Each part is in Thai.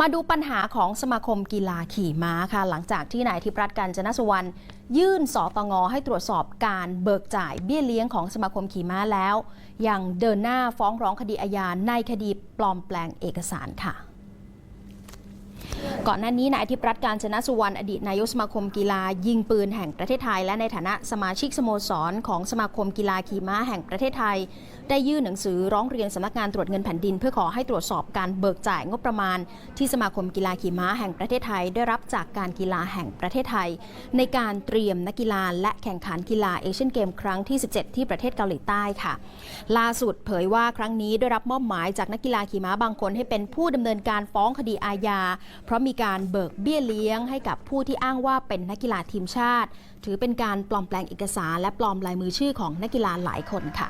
มาดูปัญหาของสมาคมกีฬาขี่ม้าค่ะ หลังจากที่นายธิปรัตน์กันจนสวรรณยื่นสตงให้ตรวจสอบการเบิกจ่ายเบี้ยเลี้ยงของสมาคมขี่ม้าแล้ว ยังเดินหน้าฟ้องร้องคดีอาญาในคดีปลอมแปลงเอกสารค่ะ ก่อนหน้านี้นายอาทิตย์รัตน์การจนะสุวรรณอดีตนายกสมาคมกีฬายิงปืนแห่งประเทศไทย และในฐานะสมาชิกสโมสร ของสมาคมกีฬาขี่ม้าแห่งประเทศไทย ได้ยื่นหนังสือร้องเรียนสำนักงานตรวจเงินแผ่นดิน เพื่อขอให้ตรวจสอบการเบิกจ่ายงบประมาณ ที่สมาคมกีฬาขี่ม้าแห่งประเทศไทย ได้รับจากการกีฬาแห่งประเทศไทย ในการเตรียมนักกีฬาและแข่งขันกีฬาเอเชียนเกมครั้งที่ 17 ที่ประเทศเกาหลีใต้ค่ะ ล่าสุดเผยว่าครั้งนี้ได้รับมอบหมายจากนักกีฬาขี่ม้าบางคนให้เป็นผู้ดำเนินการฟ้องคดีอาญาเพราะมีการเบิกเบี้ยเลี้ยงให้กับผู้ที่อ้างว่าเป็นนักกีฬาทีมชาติ ถือเป็นการปลอมแปลงเอกสาร และปลอมลายมือชื่อของนักกีฬาหลายคนค่ะ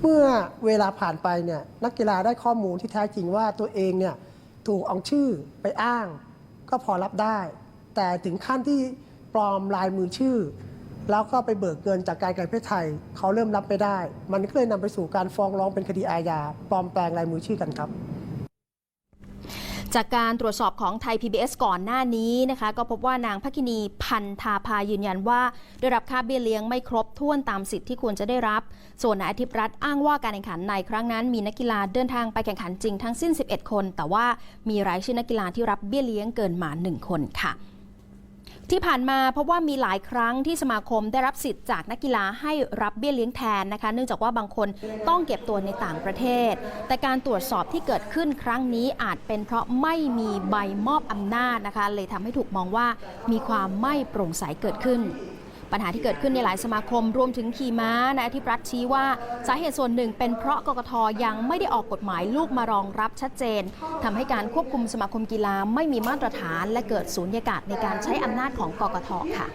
เมื่อเวลาผ่านไปเนี่ยนักกีฬาได้ข้อมูลที่แท้จริงว่าตัวเองเนี่ยถูกเอาชื่อไปอ้าง ก็พอรับได้ แต่ถึงขั้นที่ปลอมลายมือชื่อ แล้วก็ไปเบิกเงินจากการการประเทศไทยเขาเริ่มรับไม่ได้ มันก็เลยนำไปสู่การฟ้องร้องเป็นคดีอาญาปลอมแปลงลายมือชื่อกันครับจากการตรวจสอบของไทย PBS ก่อนหน้านี้นะคะ ก็พบว่านางพักินีพันธาพายืนยันว่าได้รับค่าเบี้ยเลี้ยงไม่ครบถ้วนตามสิทธิ์ที่ควรจะได้รับ ส่วนนายอาทิตย์รัฐอ้างว่าการแข่งขันในครั้งนั้น มีนักกีฬาเดินทางไปแข่งขันจริงทั้งสิ้น 11 คน แต่ว่ามีรายชื่อนักกีฬาที่รับเบี้ยเลี้ยงเกินมา1คนค่ะ ที่ผ่านมาเพราะว่ามีหลายครั้งที่สมาคมได้รับสิทธิ์จากนักกีฬาให้รับเบี้ยเลี้ยงแทนนะคะ เนื่องจากว่าบางคนต้องเก็บตัวในต่างประเทศ แต่การตรวจสอบที่เกิดขึ้นครั้งนี้อาจเป็นเพราะไม่มีใบมอบอำนาจนะคะ เลยทำให้ถูกมองว่ามีความไม่โปร่งใสเกิดขึ้น ปัญหาที่เกิดขึ้นในหลายสมาคม รวมถึงขี่ม้านายอาทิตย์รัฐชี้ว่าสาเหตุส่วนหนึ่งเป็นเพราะกกทยังไม่ได้ออกกฎหมายลูกมารองรับชัดเจนทำให้การควบคุมสมาคมกีฬาไม่มีมาตรฐาน และเกิดสูญญากาศในการใช้อำนาจของกกทค่ะ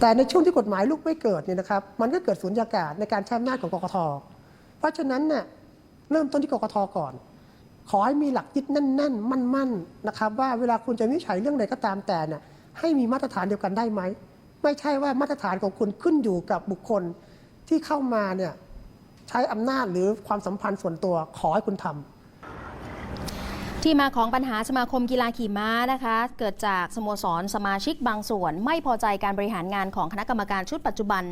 แต่ในช่วงที่กฎหมายลูกไม่เกิดเนี่ยนะครับมันก็เกิดสุญญากาศในการใช้อำนาจของกกทเพราะฉะนั้นเนี่ยเริ่มต้นที่กกทก่อนขอให้มีหลักยึดแน่น ๆ มั่นๆนะครับว่าเวลาคุณจะวิจัยเรื่องใดก็ตามแต่เนี่ย ให้มีมาตรฐานเดียวกันได้ไหม ไม่ใช่ว่ามาตรฐานของคุณขึ้นอยู่กับบุคคลที่เข้ามาเนี่ยใช้อำนาจหรือความสัมพันธ์ส่วนตัวขอให้คุณทำ ที่มาของปัญหาสมาคมกีฬาขี่ม้านะคะ เกิดจากสโมสรสมาชิกบางส่วน ไม่พอใจการบริหารงานของคณะกรรมการชุดปัจจุบัน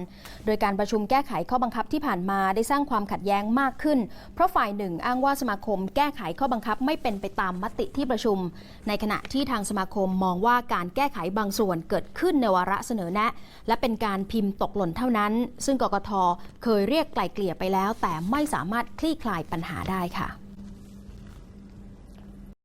โดยการประชุมแก้ไขข้อบังคับที่ผ่านมาได้สร้างความขัดแย้งมากขึ้น เพราะฝ่ายหนึ่งอ้างว่าสมาคมแก้ไขข้อบังคับไม่เป็นไปตามมติที่ประชุม ในขณะที่ทางสมาคมมองว่าการแก้ไขบางส่วนเกิดขึ้นในวาระเสนอแนะ และเป็นการพิมพ์ตกหล่นเท่านั้น ซึ่งกกทเคยเรียกไกล่เกลี่ยไปแล้ว แต่ไม่สามารถคลี่คลายปัญหาได้ค่ะ